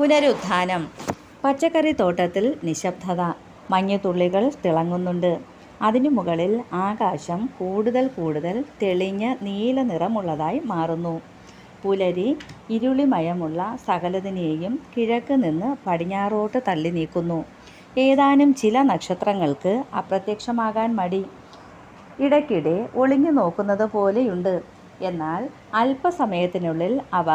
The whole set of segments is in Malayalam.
പുനരുത്ഥാനം. പച്ചക്കറി തോട്ടത്തിൽ നിശബ്ദത. മഞ്ഞുതുള്ളികൾ തിളങ്ങുന്നുണ്ട്. അതിനു മുകളിൽ ആകാശം കൂടുതൽ കൂടുതൽ തെളിഞ്ഞ നീല നിറമുള്ളതായി മാറുന്നു. പുലരി ഇരുളിമയമുള്ള സകലതിനെയും കിഴക്ക് നിന്ന് പടിഞ്ഞാറോട്ട് തള്ളി നീക്കുന്നു. ഏതാനും ചില നക്ഷത്രങ്ങൾക്ക് അപ്രത്യക്ഷമാകാൻ മടി. ഇടയ്ക്കിടെ ഒളിഞ്ഞു നോക്കുന്നത് പോലെയുണ്ട്. എന്നാൽ അല്പസമയത്തിനുള്ളിൽ അവ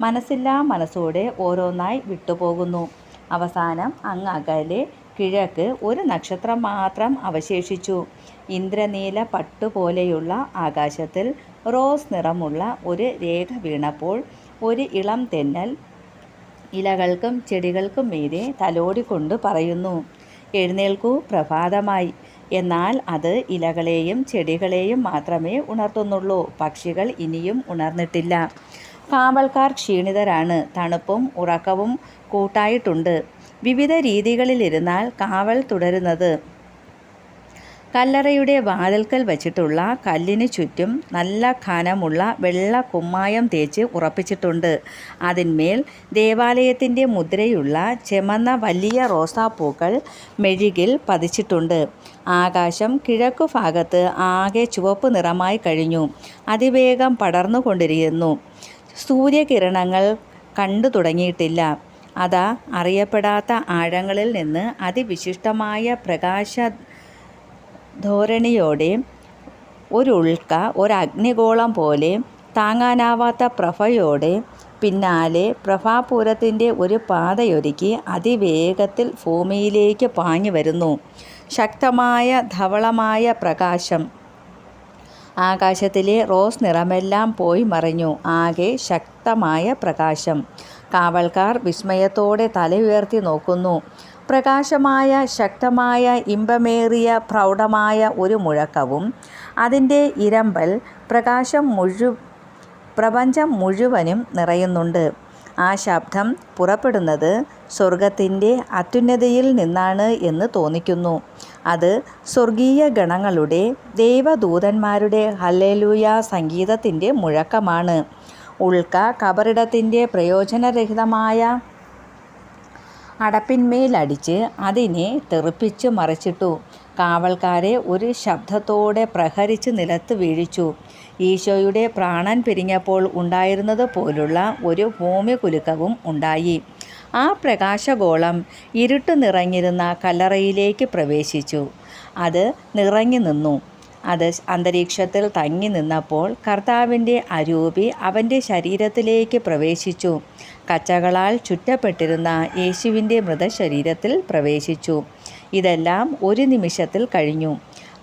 മനസ്സില്ലാ മനസ്സോടെ ഓരോന്നായി വിട്ടുപോകുന്നു. അവസാനം അങ്ങ് അകലെ കിഴക്ക് ഒരു നക്ഷത്രം മാത്രം അവശേഷിച്ചു. ഇന്ദ്രനീല പട്ടുപോലെയുള്ള ആകാശത്തിൽ റോസ് നിറമുള്ള ഒരു രേഖ വീണപ്പോൾ ഒരു ഇളം തെന്നൽ ഇലകൾക്കും ചെടികൾക്കും മീതെ തലോടിക്കൊണ്ട് പറയുന്നു എഴുന്നേൽക്കൂ പ്രഭാതമായി. എന്നാൽ അത് ഇലകളെയും ചെടികളെയും മാത്രമേ ഉണർത്തുന്നുള്ളൂ. പക്ഷികൾ ഇനിയും ഉണർന്നിട്ടില്ല. കാവൽക്കാർ ക്ഷീണിതരാണ് തണുപ്പും ഉറക്കവും കൂട്ടായിട്ടുണ്ട്. വിവിധ രീതികളിലിരുന്നാൽ കാവൽ തുടരുന്നത്. കല്ലറയുടെ വാതിൽക്കൽ വച്ചിട്ടുള്ള കല്ലിന് ചുറ്റും നല്ല ഖനമുള്ള വെള്ള കുമ്മായം തേച്ച് ഉറപ്പിച്ചിട്ടുണ്ട്. അതിന്മേൽ ദേവാലയത്തിന്റെ മുദ്രയുള്ള ചെമന്ന വലിയ റോസാപ്പൂക്കൾ മെഴുകിൽ പതിച്ചിട്ടുണ്ട്. ആകാശം കിഴക്കു ഭാഗത്ത് ആകെ ചുവപ്പ് നിറമായി കഴിഞ്ഞു. അതിവേഗം പടർന്നുകൊണ്ടിരിക്കുന്നു. സൂര്യകിരണങ്ങൾ കണ്ടു തുടങ്ങിയിട്ടില്ല. അതാ അറിയപ്പെടാത്ത ആഴങ്ങളിൽ നിന്ന് അതിവിശിഷ്ടമായ പ്രകാശ ധോരണിയോടെ ഒരു ഉൽക്ക അഗ്നിഗോളം പോലെ താങ്ങാനാവാത്ത പ്രഭയോടെ പിന്നാലെ പ്രഭാപൂരത്തിന്റെ ഒരു പാതയൊരുക്കി അതിവേഗത്തിൽ ഭൂമിയിലേക്ക് പാഞ്ഞു വരുന്നു. ശക്തമായ ധവളമായ പ്രകാശം. ആകാശത്തിലെ റോസ് നിറമെല്ലാം പോയി മറഞ്ഞു. ആകെ ശക്തമായ പ്രകാശം. കാവൽക്കാർ വിസ്മയത്തോടെ തല ഉയർത്തി നോക്കുന്നു. പ്രകാശമായ ശക്തമായ ഇമ്പമേറിയ പ്രൗഢമായ ഒരു മുഴക്കവും അതിന്റെ ഇരമ്പൽ പ്രകാശം മുഴു പ്രപഞ്ചം മുഴുവനും നിറയുന്നുണ്ട്. ആ ശബ്ദം പുറപ്പെടുന്നത് സ്വർഗത്തിന്റെ അത്യുന്നതയിൽ നിന്നാണ് എന്ന് തോന്നിക്കുന്നു. അത് സ്വർഗീയ ഗണങ്ങളുടെ ദൈവദൂതന്മാരുടെ ഹല്ലേലൂയ സംഗീതത്തിന്റെ മുഴക്കമാണ്. ഉൾക്ക കബറിടത്തിന്റെ പ്രയോജനരഹിതമായ അടപ്പിന്മേലടിച്ച് അതിനെ തെറിപ്പിച്ച് മറിച്ചിട്ടു. കാവൽക്കാരെ ഒരു ശബ്ദത്തോടെ പ്രഹരിച്ച് നിലത്ത് വീഴിച്ചു. ഈശോയുടെ പ്രാണൻ പിരിഞ്ഞപ്പോൾ ഉണ്ടായിരുന്നത് പോലുള്ള ഒരു ഭൂമി കുലുക്കവും ഉണ്ടായി. ആ പ്രകാശഗോളം ഇരുട്ട് നിറഞ്ഞിരുന്ന കല്ലറയിലേക്ക് പ്രവേശിച്ചു. അത് നിറഞ്ഞു നിന്നു. അത് അന്തരീക്ഷത്തിൽ തങ്ങി നിന്നപ്പോൾ കർത്താവിന്റെ അരൂപി അവന്റെ ശരീരത്തിലേക്ക് പ്രവേശിച്ചു. കച്ചകളാൽ ചുറ്റപ്പെട്ടിരുന്ന യേശുവിന്റെ മൃതശരീരത്തിൽ പ്രവേശിച്ചു. ഇതെല്ലാം ഒരു നിമിഷത്തിൽ കഴിഞ്ഞു.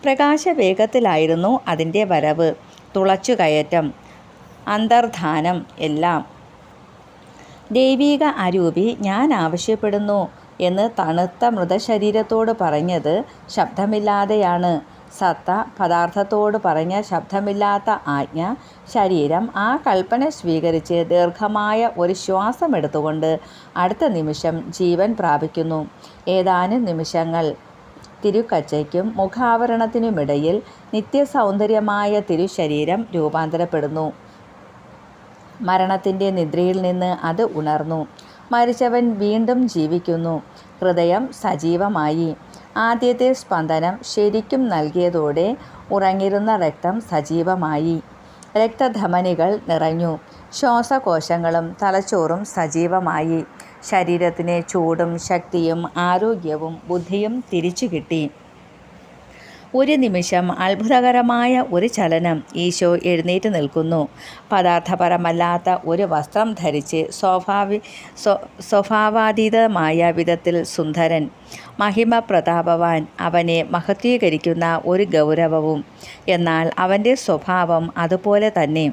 പ്രകാശവേഗത്തിലായിരുന്നു അതിന്റെ വരവ്. തുളച്ചുകയറ്റം അന്തർധാനം എല്ലാം. ദൈവീക അരൂപി ഞാൻ ആവശ്യപ്പെടുന്നു എന്ന് തണുത്ത മൃതശരീരത്തോട് പറഞ്ഞത് ശബ്ദമില്ലാതെയാണ്. സത്ത പദാർത്ഥത്തോട് പറഞ്ഞ ശബ്ദമില്ലാത്ത ആജ്ഞ ശരീരം ആ കൽപ്പന സ്വീകരിച്ച് ദീർഘമായ ഒരു ശ്വാസം എടുത്തുകൊണ്ട് അടുത്ത നിമിഷം ജീവൻ പ്രാപിക്കുന്നു. ഏതാനും നിമിഷങ്ങൾ തിരുക്കച്ചയ്ക്കും മുഖാവരണത്തിനുമിടയിൽ നിത്യസൗന്ദര്യമായ തിരുശരീരം രൂപാന്തരപ്പെടുന്നു. മരണത്തിന്റെ നിദ്രയിൽ നിന്ന് അത് ഉണർന്നു. മരിച്ചവൻ വീണ്ടും ജീവിക്കുന്നു. ഹൃദയം സജീവമായി. ആദ്യത്തെ സ്പന്ദനം ശരിക്കും നൽകിയതോടെ ഉറങ്ങിരുന്ന രക്തം സജീവമായി. രക്തധമനികൾ നിറഞ്ഞു. ശ്വാസകോശങ്ങളും തലച്ചോറും സജീവമായി. ശരീരത്തിന് ചൂടും ശക്തിയും ആരോഗ്യവും ബുദ്ധിയും തിരിച്ചു കിട്ടി ഒരു നിമിഷം അത്ഭുതകരമായ ഒരു ചലനം ഈശോ എഴുന്നേറ്റ് നിൽക്കുന്നു. പദാർത്ഥപരമല്ലാത്ത ഒരു വസ്ത്രം ധരിച്ച് സ്വഭാവി സ്വഭാവാതീതമായ വിധത്തിൽ സുന്ദരൻ മഹിമ പ്രതാപവാൻ അവനെ മഹത്വീകരിക്കുന്ന ഒരു ഗൗരവവും. എന്നാൽ അവന്റെ സ്വഭാവം അതുപോലെ തന്നെ.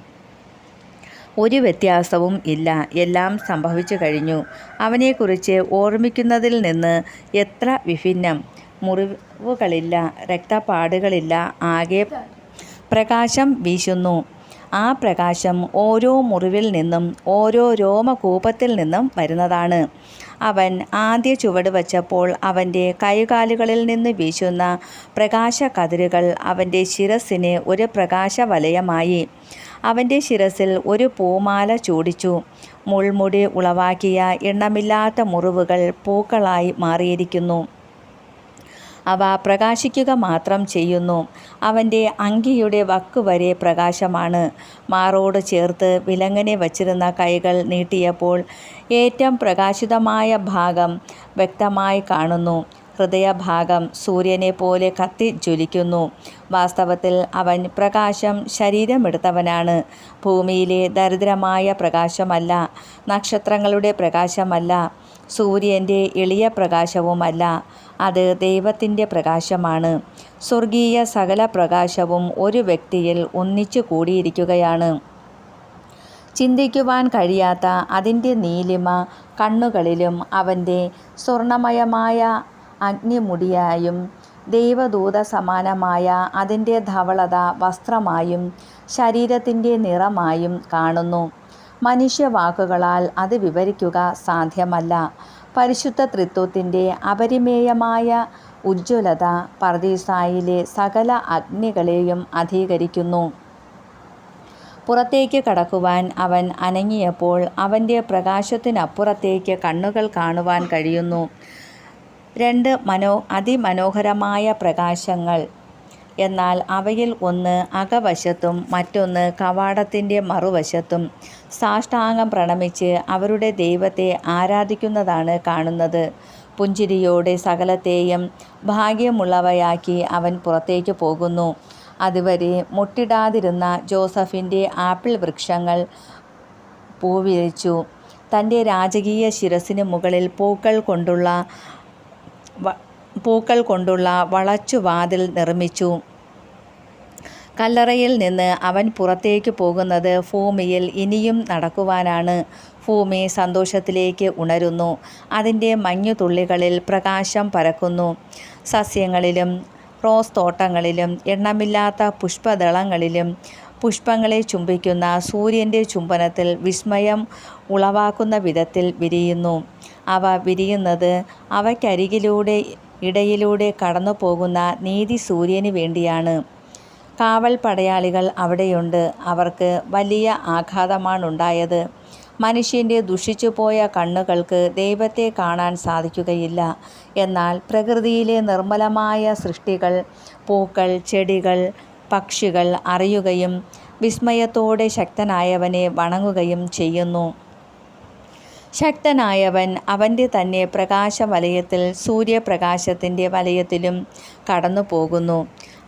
ഒരു വ്യത്യാസവും ഇല്ല. എല്ലാം സംഭവിച്ചു കഴിഞ്ഞു. അവനെക്കുറിച്ച് ഓർമ്മിക്കുന്നതിൽ നിന്ന് എത്ര വിഭിന്നം. മുറിവുകളില്ല രക്തപ്പാടുകളില്ല ആകെ പ്രകാശം വീശുന്നു. ആ പ്രകാശം ഓരോ മുറിവിൽ നിന്നും ഓരോ രോമകൂപത്തിൽ നിന്നും വരുന്നതാണ്. അവൻ ആദ്യ ചുവട് വച്ചപ്പോൾ അവന്റെ കൈകാലുകളിൽ നിന്ന് വീശുന്ന പ്രകാശ കതിരുകൾ അവന്റെ ശിരസിന് ഒരു പ്രകാശ വലയമായി അവന്റെ ശിരസിൽ ഒരു പൂമാല ചൂടിച്ചു. മുൾമുടി ഉളവാക്കിയ എണ്ണമില്ലാത്ത മുറിവുകൾ പൂക്കളായി മാറിയിരിക്കുന്നു. അവ പ്രകാശിക്കുക മാത്രം ചെയ്യുന്നു. അവന്റെ അങ്കിയുടെ വക്കുവരെ പ്രകാശമാണ്. മാറോട് ചേർത്ത് വിലങ്ങനെ വച്ചിരുന്ന കൈകൾ നീട്ടിയപ്പോൾ ഏറ്റവും പ്രകാശിതമായ ഭാഗം വ്യക്തമായി കാണുന്നു. ഹൃദയഭാഗം സൂര്യനെ പോലെ കത്തി ജ്വലിക്കുന്നു. വാസ്തവത്തിൽ അവൻ പ്രകാശം ശരീരമെടുത്തവനാണ്. ഭൂമിയിലെ ദരിദ്രമായ പ്രകാശമല്ല നക്ഷത്രങ്ങളുടെ പ്രകാശമല്ല സൂര്യന്റെ എളിയ പ്രകാശവുമല്ല. അത് ദൈവത്തിന്റെ പ്രകാശമാണ്. സ്വർഗീയ സകല പ്രകാശവും ഒരു വ്യക്തിയിൽ ഒന്നിച്ചു കൂടിയിരിക്കുകയാണ്. ചിന്തിക്കുവാൻ കഴിയാത്ത അതിന്റെ നീലിമ കണ്ണുകളിലും അവന്റെ സ്വർണമയമായ അഗ്നിമുടിയായും ദൈവദൂത സമാനമായ അതിന്റെ ധവളത വസ്ത്രമായും ശരീരത്തിന്റെ നിറമായും കാണുന്നു. മനുഷ്യവാക്കുകളാൽ അത് വിവരിക്കുക സാധ്യമല്ല. പരിശുദ്ധ തൃത്വത്തിന്റെ അപരിമേയമായ ഉജ്ജ്വലത പർദീസായിലെ സകല അഗ്നികളെയും അധികരിക്കുന്നു. പുറത്തേക്ക് കടക്കുവാൻ അവൻ അനങ്ങിയപ്പോൾ അവന്റെ പ്രകാശത്തിനപ്പുറത്തേക്ക് കണ്ണുകൾ കാണുവാൻ കഴിയുന്നു. രണ്ട് മനോ അതിമനോഹരമായ പ്രകാശങ്ങൾ. എന്നാൽ അവയിൽ ഒന്ന് അകവശത്തും മറ്റൊന്ന് കവാടത്തിന്റെ മറുവശത്തും. സാഷ്ടാംഗം പ്രണമിച്ച് അവരുടെ ദൈവത്തെ ആരാധിക്കുന്നതാണ് കാണുന്നത്. പുഞ്ചിരിയോടെ സകലത്തെയും ഭാഗ്യമുള്ളവയാക്കി അവൻ പുറത്തേക്ക് പോകുന്നു. അതുവരെ മുട്ടിടാതിരുന്ന ജോസഫിന്റെ ആപ്പിൾ വൃക്ഷങ്ങൾ പൂവിരിച്ചു. തന്റെ രാജകീയ ശിരസിന് മുകളിൽ പൂക്കൾ കൊണ്ടുള്ള പൂക്കൾ കൊണ്ടുള്ള വളച്ചുവാതിൽ നിർമ്മിച്ചു. കല്ലറയിൽ നിന്ന് അവൻ പുറത്തേക്ക് പോകുന്നത് ഭൂമിയിൽ ഇനിയും നടക്കുവാനാണ്. ഭൂമി സന്തോഷത്തിലേക്ക് ഉണരുന്നു. അതിന്റെ മഞ്ഞുതുള്ളികളിൽ പ്രകാശം പരക്കുന്നു. സസ്യങ്ങളിലും റോസ് തോട്ടങ്ങളിലും എണ്ണമില്ലാത്ത പുഷ്പദളങ്ങളിലും പുഷ്പങ്ങളെ ചുംബിക്കുന്ന സൂര്യന്റെ ചുംബനത്തിൽ വിസ്മയം ഉളവാക്കുന്ന വിധത്തിൽ വിരിയുന്നു. അവ വിരിയുന്നത് അവയ്ക്കരികിലൂടെ ഇടയിലൂടെ കടന്നു പോകുന്ന നീതി സൂര്യന് വേണ്ടിയാണ്. കാവൽ പടയാളികൾ അവിടെയുണ്ട്. അവർക്ക് വലിയ ആഘാതമാണുണ്ടായത്. മനുഷ്യന്റെ ദുഷിച്ചുപോയ കണ്ണുകൾക്ക് ദൈവത്തെ കാണാൻ സാധിക്കുകയില്ല. എന്നാൽ പ്രകൃതിയിലെ നിർമ്മലമായ സൃഷ്ടികൾ പൂക്കൾ ചെടികൾ പക്ഷികൾ അറിയുകയും വിസ്മയത്തോടെ ശക്തനായവനെ വണങ്ങുകയും ചെയ്യുന്നു. ശക്തനായവൻ അവന്റെ തന്നെ പ്രകാശവലയത്തിൽ സൂര്യപ്രകാശത്തിന്റെ വലയത്തിലും കടന്നു പോകുന്നു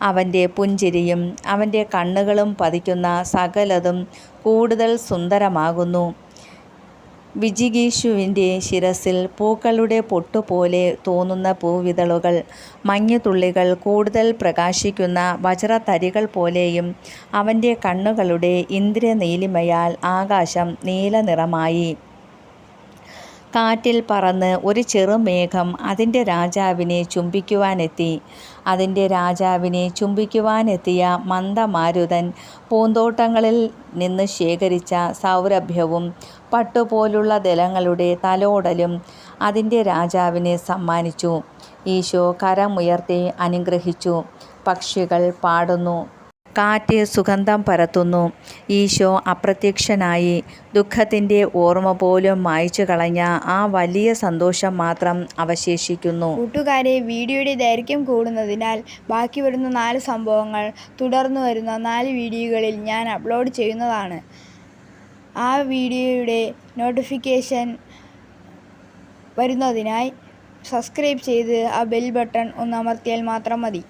അവന്റെ പുഞ്ചിരിയും അവന്റെ കണ്ണുകളും പതിക്കുന്ന സകലതും കൂടുതൽ സുന്ദരമാകുന്നു. വിജിഗീഷുവിന്റെ ശിരസിൽ പൂക്കളുടെ പൊട്ടുപോലെ തോന്നുന്ന പൂവിതളുകൾ മഞ്ഞുതുള്ളികൾ കൂടുതൽ പ്രകാശിക്കുന്ന വജ്രത്തരികൾ പോലെയും അവന്റെ കണ്ണുകളുടെ ഇന്ദ്രനീലിമയാൽ ആകാശം നീലനിറമായി. കാറ്റിൽ പറന്ന് ഒരു ചെറുമേഘം അതിന്റെ രാജാവിനെ ചുംബിക്കുവാനെത്തി. അതിന്റെ രാജാവിനെ ചുംബിക്കുവാനെത്തിയ മന്ദമാരുതൻ പൂന്തോട്ടങ്ങളിൽ നിന്ന് ശേഖരിച്ച സൗരഭ്യവും പട്ടുപോലുള്ള ദലങ്ങളുടെ തലോടലും അതിന്റെ രാജാവിനെ സമ്മാനിച്ചു. ഈശോ കരമുയർത്തി അനുഗ്രഹിച്ചു. പക്ഷികൾ പാടുന്നു. കാറ്റ് സുഗന്ധം പരത്തുന്നു. ഈശോ അപ്രത്യക്ഷനായി. ദുഃഖത്തിന്റെ ഓർമ്മ പോലും മായ്ച്ചു കളഞ്ഞ ആ വലിയ സന്തോഷം മാത്രം അവശേഷിക്കുന്നു. കൂട്ടുകാരെ വീഡിയോയുടെ ദൈർഘ്യം കൂടുന്നതിനാൽ ബാക്കി വരുന്ന നാല് സംഭവങ്ങൾ തുടർന്നു വരുന്ന നാല് വീഡിയോകളിൽ ഞാൻ അപ്ലോഡ് ചെയ്യുന്നതാണ്. ആ വീഡിയോയുടെ നോട്ടിഫിക്കേഷൻ വരുന്നതിനായി സബ്സ്ക്രൈബ് ചെയ്ത് ആ ബെൽ ബട്ടൺ ഒന്ന് അമർത്തിയാൽ മാത്രം മതി.